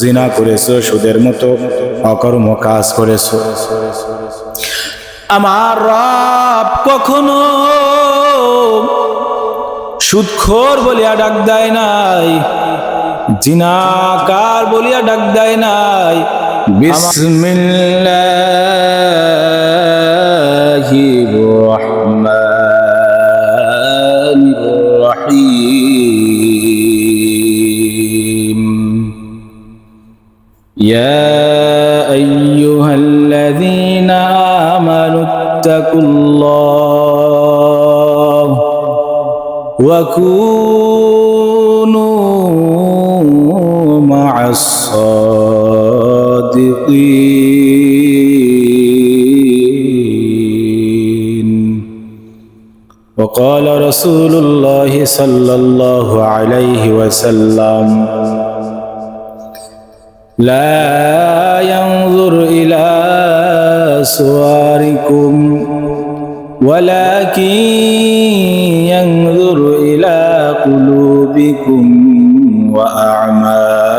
জিনা করেছ, সুদের মতো অকর্ম কাজ করেছ। আমার রব কখনো সুদখোর বলিয়া ডাক দেয় নাই, জিনাকার বলিয়া ডাক দেয় নাই। বিসমিল্লাহির রহমানির يا أيها الذين آمنوا اتقوا الله وكونوا مع الصادقين. وقال رسول الله صلى الله عليه وسلم لا ينظر إلى صوركم ولكن ينظر إلى قلوبكم وأعمالكم.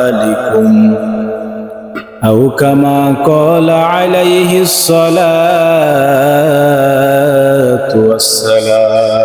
أو كما قال عليه الصلاة والسلام.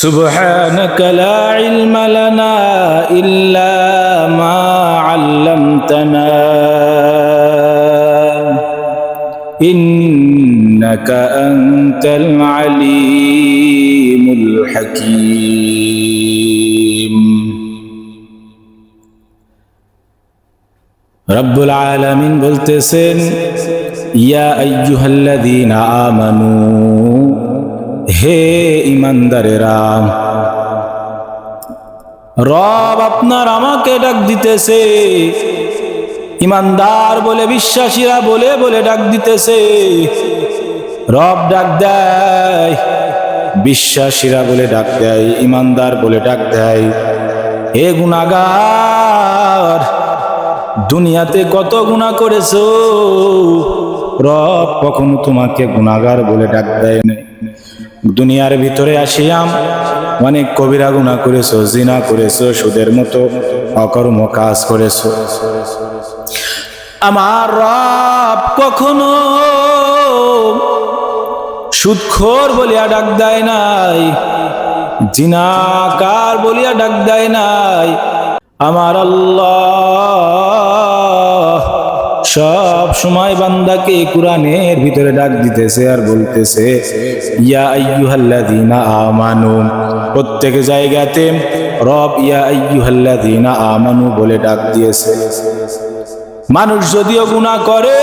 سبحانك لا علم لنا إلا ما علمتنا. إنك أنت العليم الحكيم. رب العالمين بلتسن يا أيها الذين آمنوا হে ইমানদারেরা, রব আপনার আমাকে ডাক দিতেছে। ইমানদার বলে, বিশ্বাসীরা বলে বলে ডাক দিতেছে। রব ডাক দেয়, বিশ্বাসীরা বলে ডাক দেয়, ইমানদার বলে ডাক দেয়। হে গুনাগার, দুনিয়াতে কত গুণা করেছ? রব কখনো তোমাকে গুনাগার বলে ডাক দেয় না দুনিয়ার ভিতরে আসিয়াম অনেক কবিরা গুণা করেছ, জিনা করেছ, সুদের মতো অকর্ম কাজ করেছ। আমার রব কখনো সুদখোর বলিয়া ডাক দেয় নাই, জিনাকার বলিয়া ডাক দেয় নাই। আমার আল্লাহ সব সময় বান্দাকে কোরআনের ভিতরে ডাক দিতেছে আর বলতেছে, ইয়া আইয়ুহাল্লাযীনা আমানু। প্রত্যেক জায়গাতে রব ইয়া আইয়ুহাল্লাযীনা আমানু বলে ডাক দিয়েছে। মানুষ যদিও গুনাহ করে,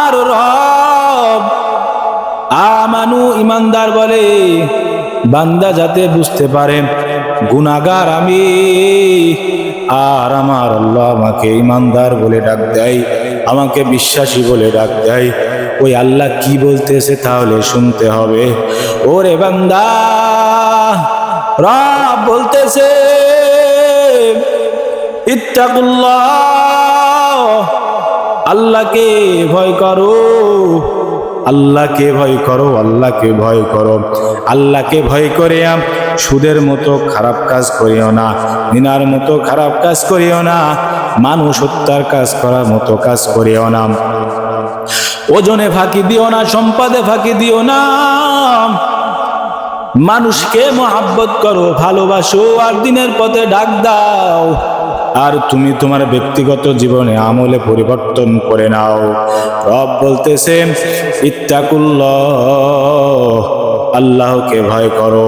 আর রব আমানু ইমানদার বলে, বান্দা যাতে বুঝতে পারে গুনাগার আমি আর আমার আল্লাহ আমাকে ইমানদার বলে ডাক দেয়, আমাকে বিশ্বাসী বলে ডাক দেয়। ওই আল্লাহ কি বলতেছে তাহলে শুনতে হবে। ওরে বান্দা, রব বলতেছে, ইত্তাকুল্লাহ, আল্লাহকে ভয় করো, আল্লাহকে ভয় করো, আল্লাহকে ভয় করো, আল্লাহকে ভয় করে সুদের মতো খারাপ কাজ করিও না, দিনার মতো খারাপ কাজ করিও না, মানুষ হত্যার কাজ করার মতো কাজ করিও না। ওজনে ফাঁকি দিও না, সম্পাদে ফাঁকি দিও না। মানুষকে মহাব্বত করো, ভালোবাসো, আর দিনের পথে ডাক দাও। আর তুমি তোমার ব্যক্তিগত জীবনে আমলে পরিবর্তন করে নাও। রব বলতেছে ইত্তাকুল্লাহ। আল্লাহকে ভয় করো।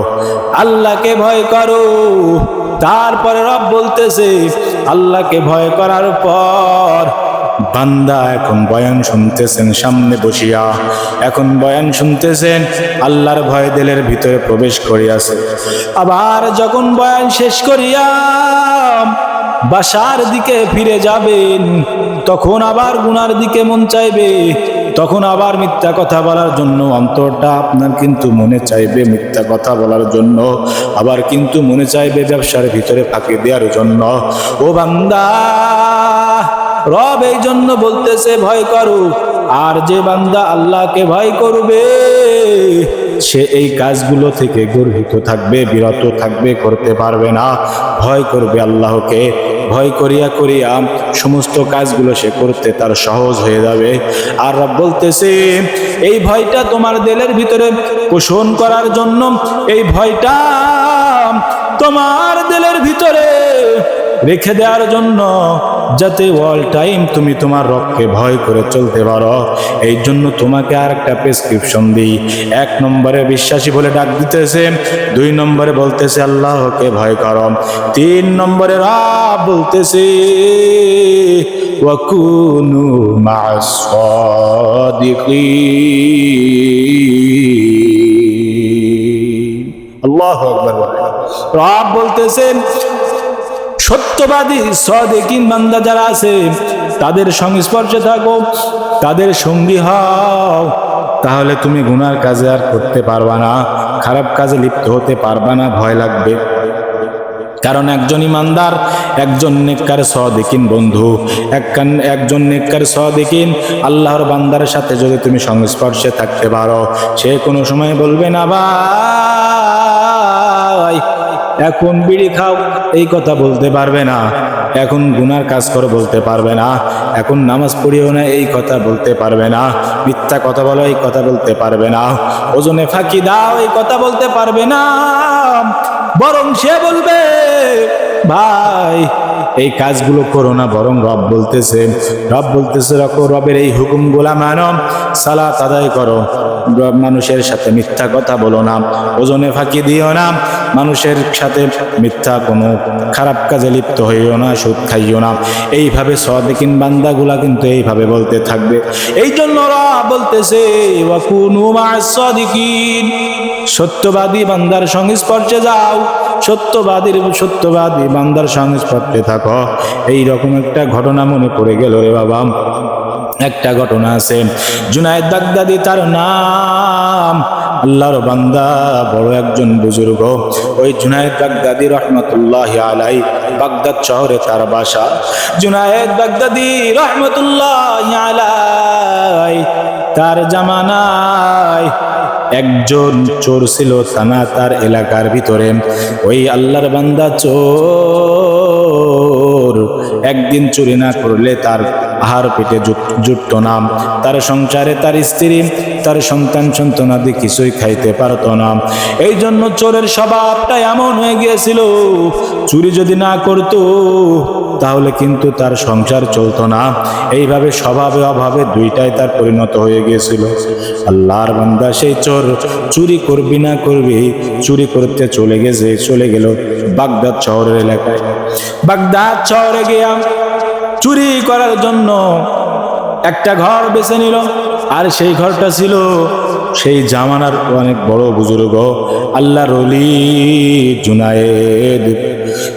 আল্লাহকে ভয় করো। তারপরে রব বলতেছে, আল্লাহকে ভয় করার পর বান্দা এখন বয়ান শুনতেছেন, সামনে বসিয়া এখন বয়ান শুনতেছেন, আল্লাহর ভয় দিলের ভিতরে প্রবেশ করিয়াছে। আবার যখন বয়ান শেষ করিয়া বাসার দিকে ফিরে যাবেন, তখন আবার গুনার দিকে মন চাইবে। তখন আবার মিথ্যা কথা বলার জন্য অন্তরটা আপনার কিন্তু মনে চাইবে মিথ্যা কথা বলার জন্য, আবার কিন্তু মনে চাইবে ব্যবসার ভিতরে ফাঁকি দেওয়ার জন্য। ও বান্দা, রব এই জন্য বলতেছে, ভয় করো, আর যে বান্দা আল্লাহকে ভয় করবে, সে এই কাজগুলো থেকে গর্হিত থাকবে, বিরত থাকবে, করতে পারবে না। ভয় করবে আল্লাহকে। ভয় করিয়া করিয়া সমস্ত কাজগুলো সে করতে তার সহজ হয়ে যাবে। আর বলতেছে, এই ভয়টা তোমার দেলের ভিতরে পোষণ করার জন্য, এই ভয়টা তোমার দেলের ভিতরে রেখে দেওয়ার জন্য যাতে অল টাইম তুমি তোমার রবকে ভয় করে চলতে পারো। এই জন্য তোমাকে আর একটা প্রেসক্রিপশন দিই। এক নম্বরে বিশ্বাসী বলে ডাক দিতেছে, দুই নম্বরে বলতেছে, আল্লাহকে ভয় করো। তিন নম্বরে রাব বলতেছে, ওয়াকুনু সাদিকিন। আল্লাহু রাব বলতেছেন সত্যবাদী, সদেকিন বান্দা যারা আছে, তাদের সংস্পর্শে থাকো, তাদের সঙ্গী হও। তাহলে তুমি গুনার কাজে আর করতে পারবা না, খারাপ কাজে লিপ্ত হতে পারবা না, ভয় লাগবে। কারণ একজন ইমানদার, একজন নেককার, সদেকিন বন্ধু। একখান একজন নেককার, সদেকিন, আল্লাহর বান্দার সাথে যদি তুমি সংস্পর্শে থাকতে পারো, সে কোনো সময় বলবে না, ভাই এখন বিড়ি খাও, এই কথা বলতে পারবে না। এখন গুনার কাজ করো বলতে পারবে না। এখন নামাজ পড়িও না, এই কথা বলতে পারবে না। মিথ্যা কথা বলো, এই কথা বলতে পারবে না। ওজনে ফাঁকি দাও, এই কথা বলতে পারবে না। বরং সে বলবে, ভাই এই কাজগুলো করো না, বরং রব বলতেছে রব বলতেছে রকম রবের এই হুকুম হুকুমগুলা মানো, সালাত আদায় করো। মানুষের সাথে মিথ্যা কথা বলো না, ওজনে ফাঁকি দিও না, মানুষের সাথে মিথ্যা কোনো খারাপ কাজে লিপ্ত হইও না, সুদ খাইও না। এইভাবে সদেকিন বান্দাগুলা কিন্তু এইভাবে বলতে থাকবে। এই জন্য বলতেছে সত্যবাদী বান্দার সংস্পর্শে যাও, সত্যবাদীর, সত্যবাদী বান্দার সংস্পর্শে থাকো। এই রকম একটা ঘটনা মনে পড়ে গেল রে বাবা। একটা ঘটনা আছে। জুনায়দ বাগদাদি তার নাম আল্লাহর বান্দা, বড় একজন বুজুর্গ। ওই জুনায়দ বাগদাদি রহমতুল্লাহ আলাই বাগদাদ শহরে তার বাসা। জুনায়দ বাগদাদি রহমতুল্লাহ আলাই তার জামানায় একজন চোর ছিল থানা তার এলাকার ভিতরে। ওই আল্লাহর বান্দা চোর একদিন চুরি না করলে তার আহার পেটে জুটত না। তার সংসারে তার স্ত্রী, তার সন্তান সন্তানাদি কিছুই খাইতে পারত না। এই জন্য চোরের স্বভাবটা এমন হয়ে গিয়েছিল, চুরি যদি না করতো, তাহলে কিন্তু তার সংসার চলতো না। এইভাবে স্বভাবে অভাবে দুইটাই তার পরিণত হয়ে গিয়েছিল। আল্লাহর বান্দা সেই চোর, চুরি করবি না করবি, চুরি করতে চলে গেছে, চলে গেল বাগদাদ শহরের এলাকায়। বাগদাদ শহরে গিয়া চুরি করার জন্য একটা ঘর বেছে নিল। আর সেই ঘরটা ছিল সেই জামানার অনেক বড় বুজুর্গ আল্লাহ রলি জুনায়েদ।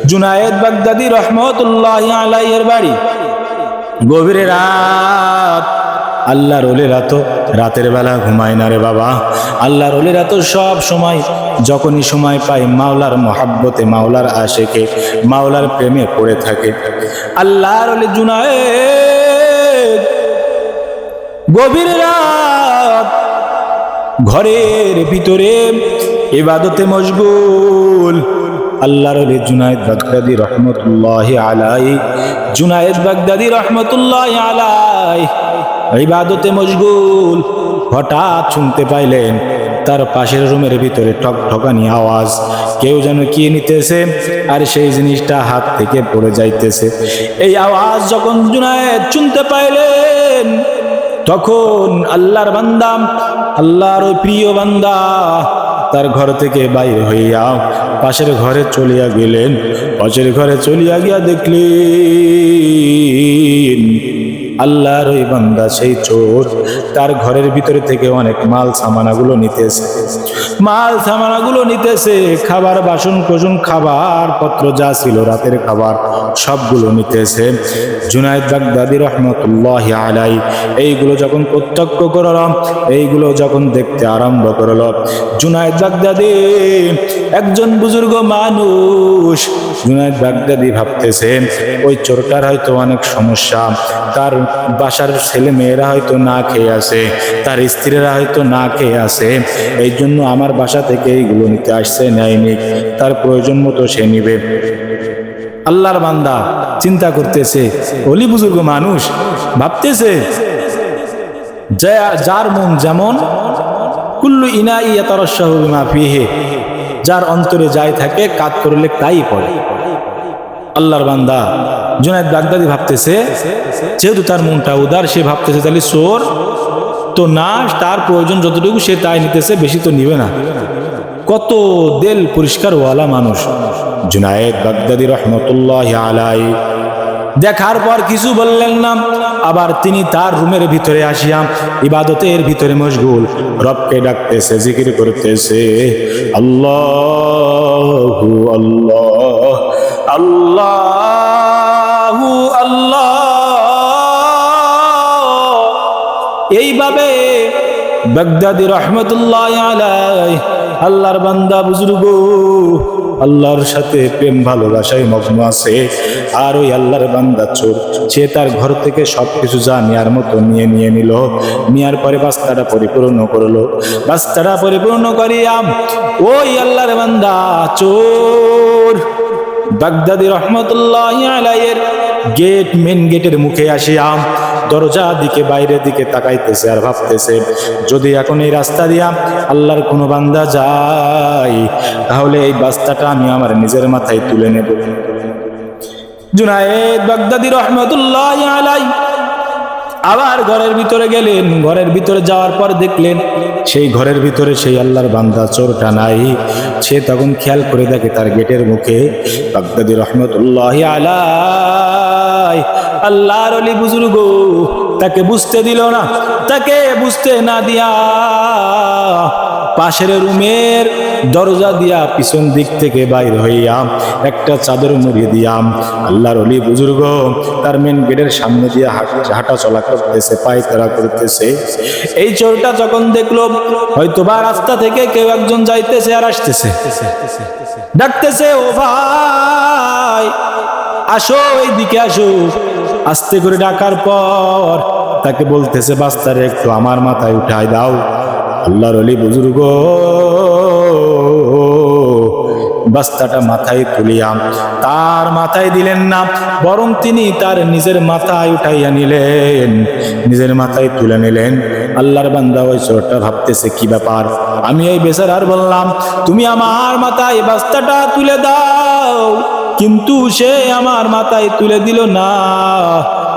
জুনায়েদ বাগদাদি রহমতুল্লাহ আলাইয়ের বাড়ি। গভীরে রাত আল্লাহ রোলেরা তো রাতের বেলা ঘুমায় না রে বাবা। আল্লাহ রোলেরা তো সব সময়, যখনই সময় পায় মাওলার মহাব্বতে মাওলার আশেকে, মাওলার প্রেমে পড়ে থাকে। আল্লাহ রোলে জুনায়ে গভীর রাত ঘরের ভিতরে ইবাদতে মশগুল। আল্লাহর জুনায়েদ বাগদাদি রহমতুল্লাহ আলাই জুনায়েদ বাগদাদি রহমতুল্লাহ আলাই ইবাদতে মশগুল। হঠাৎ শুনতে পাইলেন, তার পাশের রুমের ভিতরে ঠক ঠকানি আওয়াজ। কেউ যেন কি নিতেছে, আর সেই জিনিসটা হাত থেকে পড়ে যাইতেছে। এই আওয়াজ যখন জুনায়েদ শুনতে পাইলেন, তখন আল্লাহর বান্দা, আল্লাহর প্রিয় বান্দা তার ঘর থেকে বাইরে হইয়া পাশের ঘরে চলিয়া গেলেন। পাশের ঘরে চলিয়া গিয়া দেখলেন আল্লাহর ওই বান্দা সেই চোর, তার ঘরের ভিতরে থেকে অনেক মাল সামানাগুলো নিতেছে। মাল সামানাগুলো নিতেছে, খাবার বাসন কোসন খাবার পত্র যা ছিল রাতের খাবার সবগুলো নিতেছে। জুনায়দ বাগদাদি রহমতুল্লাহ আলাই, এইগুলো যখন প্রত্যক্ষ করলাম এইগুলো যখন দেখতে আরম্ভ করল, জুনায়দ বাগদাদি একজন বুজুর্গ মানুষ জুনায়দ বাগদাদি ভাবতেছে ওই চোরটার হয়তো অনেক সমস্যা। তার বাসার ছেলে মেয়েরা হয়তো না খেয়ে আছে, তার স্ত্রীরা হয়তো না খেয়ে আসে এই জন্য আমার বাসা থেকে এইগুলো নিতে আসছে নেয়নি তার প্রয়োজন মতো সে নিবে। আল্লাহর বান্দা চিন্তা করতেছে, অলি বুজুর্গ মানুষ, ভাবতেছে যার মন যেমন, কুল্লু ইনা ইয়া ফিহে। যার অন্তরে যাই থাকে, কাজ করলে তাই পড়ে। আল্লাহর বান্দা জুনায়দ বাগদাদি ভাবতেছে, যেহেতু তার মনটা উদার, সে ভাবতেছে, তাহলে সোর তো না তার প্রয়োজন যতটুকু, সে তাই নিতেছে, বেশি তো নিবে না। কত দেল পরিষ্কার ওয়ালা মানুষ। জুনায়েদ বাগদাদি রহমতুল্লাহ আলাই দেখার পর কিছু বললেন না। আবার তিনি তার রুমের ভিতরে আসিয়া ইবাদতের ভিতরে মশগুল রবকে ডাকতেছে, জিকির করতেছে। আল্লাহু আল্লাহ আল্লাহু আল্লাহ। এইভাবে বাগদাদি রহমতুল্লাহ আলাই আল্লাহর বান্দা বুজুর্গ। আল্লাহর সাথে প্রেম, ভালোবাসায় মগ্ন আছে। আর ওই আল্লাহর বান্দা চোর, সে তার ঘর থেকে সব কিছু যা নেওয়ার মতো নিয়ে নিয়ে নিল। নেওয়ার পরে বাস্তাটা পরিপূর্ণ করল। বাস্তাটা পরিপূর্ণ করিয়া ওই আল্লাহর বান্দা চোর, বাগদাদি রহমতুল্লাহ আলাইয়ের গেট মেন গেটের মুখে আসিয়া দরজা দিকে, বাইরের দিকে তাকাইতেছে আর ভাবতেছে, যদি এখন এই রাস্তা দিয়া আল্লাহর কোনো বান্দা যায়, তাহলে এই বাস্তাটা আমি আমার নিজের মাথায় তুলে নেব। জুনায়েদ বাগদাদি রহমতুল্লাহ আলাই আবার ঘরের ভিতরে গেলেন। ঘরের ভিতরে যাওয়ার পর দেখলেন, সেই ঘরের ভিতরে সেই আল্লাহর বান্দা চোরটা নাই। সে তখন খেয়াল করে দেখে তার গেটের মুখে বাগদাদি রহমতুল্লাহ আলাই আল্লাহর অলি বুজুর্গ, তাকে বুঝতে দিল না, তাকে বুঝতে না দিয়া পাশের রুমের দরজা দিয়া পিছন দিক থেকে বাইর হইয়া একটা চাদর মুড়িয়ে দিয়াম। আল্লাহর অলি বুজুর্গ, তার মেন গেটের সামনে দিয়ে হাঁট- হাঁটা চলা করতেছে, পায়তারা করতেছে। এই চোরটা যখন দেখল হয়তো বা রাস্তা থেকে কেউ একজন যাইতেছে আর আসতেছে। ডাকতেছে, ও ভাই, আসো এই দিকে আসো। আস্তে করে ডাকার পর তাকে বলতেছে, বাস্তারে, একটু আমার মাথায় উঠায় দাও। আল্লাহর অলি বুজুর্গ, বাস্তাটা মাথায় তুলিয়া তার মাথায় দিলেন না, বরং তিনি তার নিজের মাথায় উঠাইয়া নিলেন, নিজের মাথায় তুলে নিলেন। আল্লাহর বান্দা ওই চোরটা ভাবতেছে, কি ব্যাপার? আমি এই বেচারার বললাম, তুমি আমার মাথায় বাস্তাটা তুলে দাও। কিন্তু সে আমার মাথায় তুলে দিল, না।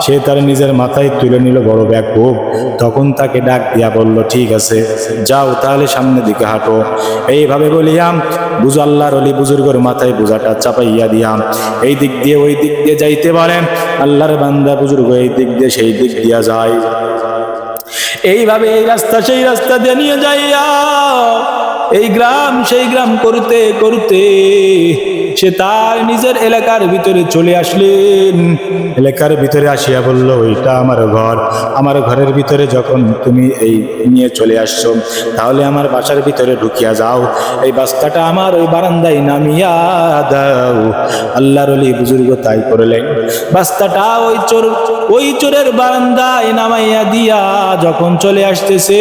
সে তার নিজের মাথায় তুলে নিল বড় ব্যাকুব। তখন তাকে ডাক দিয়া বলল, ঠিক আছে, যাও তাহলে সামনের দিকে হাঁটো। এইভাবে বলিয়াম বুঝ আল্লাহর অলি বুজুর্গর মাথায় বোঝাটা চাপাইয়া দিয়াম। এই দিক দিয়ে ওই দিক দিয়ে যাইতে পারেন আল্লাহর বান্দা বুজুর্গ এই দিক দিয়ে সেই দিক দিয়া যায়। এইভাবে এই রাস্তা সেই রাস্তা দিয়ে নিয়ে যাইয়া এই গ্রাম সেই গ্রাম করতে করতে সে তার নিজের এলাকার ভিতরে চলে আসলেন। এলাকার ভিতরে আসিয়া বলল, ওইটা আমার ঘর। আমার ঘরের ভিতরে যখন তুমি এই নিয়ে চলে আসছো, তাহলে আমার বাসার ভিতরে ঢুকিয়া যাও। এই বাস্তাটা আমার ওই বারান্দায় নামিয়া দাও। আল্লাহর অলি বুজুর্গ তাই করলেন। বাস্তাটা ওই চোর, ওই চোরের বারান্দায় নামাইয়া দিয়া যখন চলে আসতেছে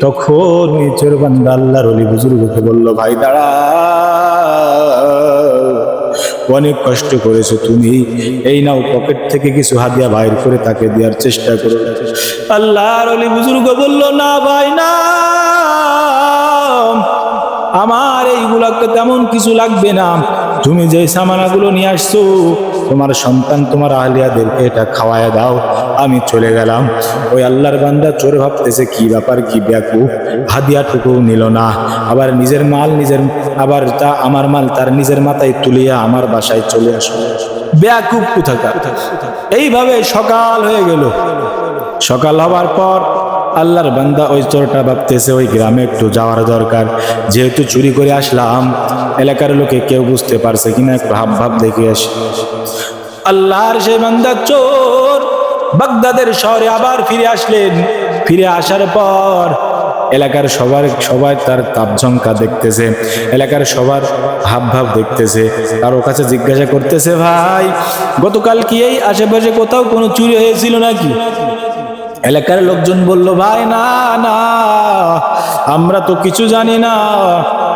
তখন ওই চোর বান্দা আল্লাহর অলি বুজুর্গকে বলল, ভাই, দাঁড়া। অনেক কষ্ট করেছ তুমি। এই নাও পকেট থেকে কিছু হাদিয়া বাইর করে তাকে দেওয়ার চেষ্টা করো। আল্লাহর অলি বুজুর্গ বলল, না ভাই, না। আমার এইগুলাকে তেমন কিছু লাগবে না। তুমি যে সামানাগুলো নিয়ে আসছো, তোমার সন্তান তোমার আহলিয়াদেরকে এটা খাওয়ায় দাও, আমি চলে গেলাম। ওই আল্লাহর বান্দা চোর ভাবতেছে, কি ব্যাপার, কি ব্যাকু? হাদিয়াটুকু নিল না। আবার নিজের মাল, নিজের, আবার তা আমার মাল, তার নিজের মাথায় তুলিয়া আমার বাসায় চলে আসলো। ব্যাকুব কোথাকার? এইভাবে সকাল হয়ে গেল। সকাল হওয়ার পর আল্লাহর বান্দা ওই চোরটা ভাবতেছে ওই গ্রামে একটু যাওয়ার দরকার। যেহেতু চুরি করে আসলাম, এলাকার লোকে কেউ বুঝতে পারছে কিনা, একটু হাব ভাব দেখে আসি। আল্লাহর সেই বান্দা চোর বাগদাদের শহরে আবার ফিরে আসলেন। ফিরে আসার পর এলাকার সবার, সবাই তার তাপঝঙ্কা দেখতেছে। এলাকার সবার ভাব ভাব দেখতেছে। কারও কাছে জিজ্ঞাসা করতেছে, ভাই, গতকাল কি এই আশেপাশে কোথাও কোনো চুরি হয়েছিল নাকি? এলাকার লোকজন বলল, ভাই, না না, আমরা তো কিছু জানি না।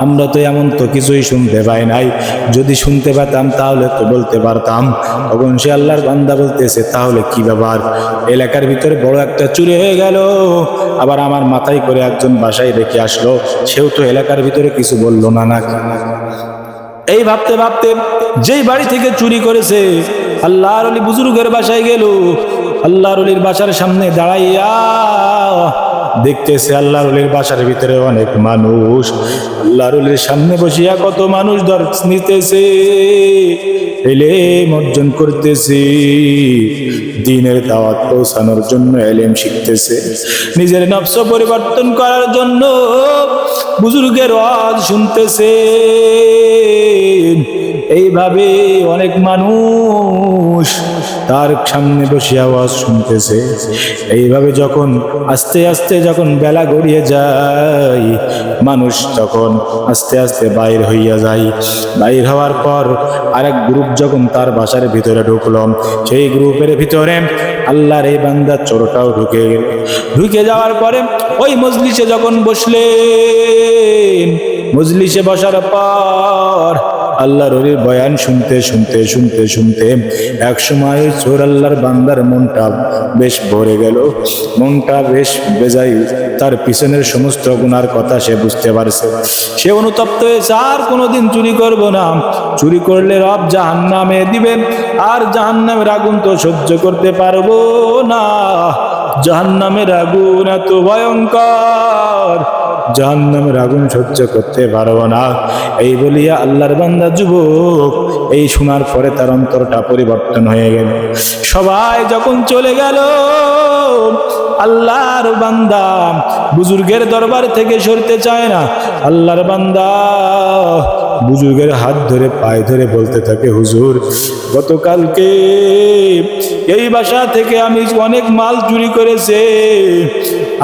আমরা তো এমন তো কিছুই শুনতে পাই নাই। যদি শুনতে পেতাম, তাহলে তো বলতে পারতাম। তখন সে আল্লাহর বান্দা বলতেছে, তাহলে কি ব্যাপার? এলাকার ভিতরে বড় একটা চুরি হয়ে গেল। আবার আমার মাথায় করে একজন বাসায় রেখে আসলো। সেও তো এলাকার ভিতরে কিছু বলল না না এই ভাবতে ভাবতে যেই বাড়ি থেকে চুরি করেছে, আল্লাহর অলি বুজুর্গের বাসায় গেল। আল্লাহর অলির বাসার সামনে দাঁড়াইয়া দেখতেছে আল্লাহর অলির বাসার ভিতরে অনেক মানুষ। আল্লাহর অলির সামনে বসিয়া কত মানুষ দর নিতেছে, এলেম অর্জন করতেছে, দিনের দাওয়াত পৌঁছানোর জন্য এলেম শিখতেছে। নিজের নফস পরিবর্তন করার জন্য বুজুর্গের ওয়াজ শুনতেছে। এইভাবে অনেক মানুষ তার সামনে বসে আওয়াজ শুনতেছে। এইভাবে যখন, আস্তে আস্তে যখন বেলা গড়িয়ে যায়, মানুষ তখন আস্তে আস্তে বাইর হইয়া যায়। বাইর হওয়ার পর আরেক গ্রুপ যখন তার বাসার ভিতরে ঢুকলো, সেই গ্রুপের ভিতরে আল্লাহর এই বান্দার চোরটাও ঢুকে গেল। ঢুকে যাওয়ার পরে ওই মজলিসে যখন বসলেন, মজলিসে বসার পর আল্লাহর ওলির বয়ান শুনতে শুনতে শুনতে শুনতে এক সময় চোর আল্লাহর বান্দার মনটা বেশ ভরে গেল। মনটা বেশ বেজাই তার পিছনের সমস্ত গুনার কথা সে বুঝতে পারছে। সে অনুতপ্ত হয়েছে আর কোনোদিন চুরি করব না। চুরি করলে রব জাহান নামে দিবেন আর জাহান নামের আগুন তো সহ্য করতে পারব না। জাহান নামের আগুন এত ভয়ঙ্কর। জাহান্নামের আগুন সহ্য করতে পারব না। এই বলিয়া আল্লাহর বান্দা যুবক, এই শোনার পরে তার অন্তরটা পরিবর্তন হয়ে গেল। সবাই যখন চলে গেল, আল্লাহর বান্দা বুজুর্গের দরবার থেকে সরতে চায় না। আল্লাহর বান্দা বুজুর্গের হাত ধরে, পায়ে ধরে বলতে থাকে, হুজুর, গতকালকে এই বাসা থেকে আমি অনেক মাল চুরি করেছে।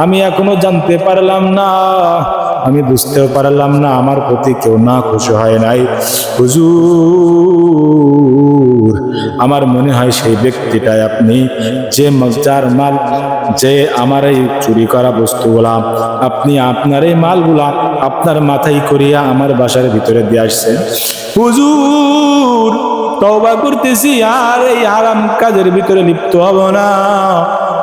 আমি এখনও জানতে পারলাম না। আমি বুঝতেও পারলাম না, আমার প্রতি কেউ না খুশি হয় নাই। হুজুর, আমার মনে হয় সেই ব্যক্তিটাই আপনি। যে যার মাল, যে আমার এই চুরি করা বস্তুগুলা, আপনি আপনার এই মালগুলা আপনার মাথায় করিয়া আমার বাসার ভিতরে দিয়ে আসছেন। হুজুর, তওবা করতেছি আর এই আরাম কাজের ভিতরে লিপ্ত হব না।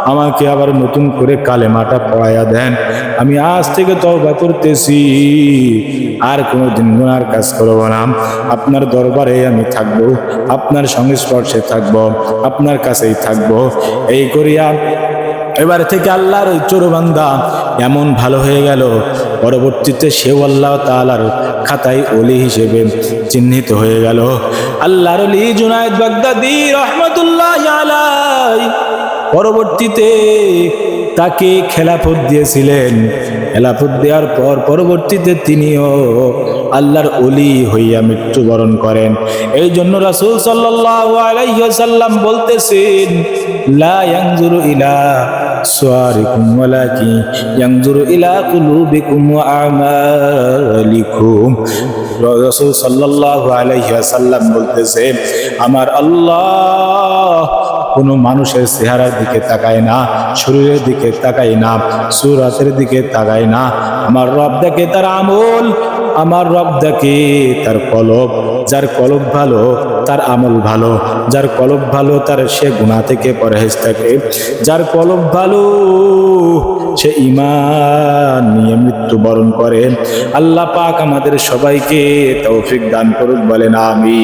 আমাকে আবার নতুন করে কালেমাটা পড়াইয়া দেন। আমি আজ থেকে তওবা করতেছি, আর কোনো দিন গুনার কাজ করব না। আপনার দরবারে আমি থাকব, আপনার সংস্পর্শে থাকব, আপনার কাছেই থাকব। এই করিয়া এবার থেকে আল্লাহর চোরবান্দা এমন ভালো হয়ে গেল, পরবর্তীতে সেও আল্লাহ তালার খাতায় অলি হিসেবে চিহ্নিত হয়ে গেল। আল্লাহর অলি জুনায়দ বাগদাদি রহমতুল্লাহ আলাই পরবর্তীতে তাকে খেলাফত দিয়েছিলেন। খেলাফত দেওয়ার পর পরবর্তীতে তিনিও আল্লাহর অলি হইয়া মৃত্যুবরণ করেন। এই জন্য রাসূল ওয়াসাল্লাম বলতেছেন, আমার আল্লাহ কোনো মানুষের চেহারার দিকে তাকায় না, শরীরের দিকে তাকায় না, সুরাতের দিকে তাকায় না। আমার রব দেখে তার আমল, আমার রব দেখে তার কলব। যার কলব ভালো, তার আমল ভালো। যার কলব ভালো, তার সে গুণা থেকে পরহেজ থাকে। যার কলব ভালো, সে ইমান নিয়ে মৃত্যুবরণ করে। আল্লাহ পাক আমাদের সবাইকে তৌফিক দান করুক, বলেন আমি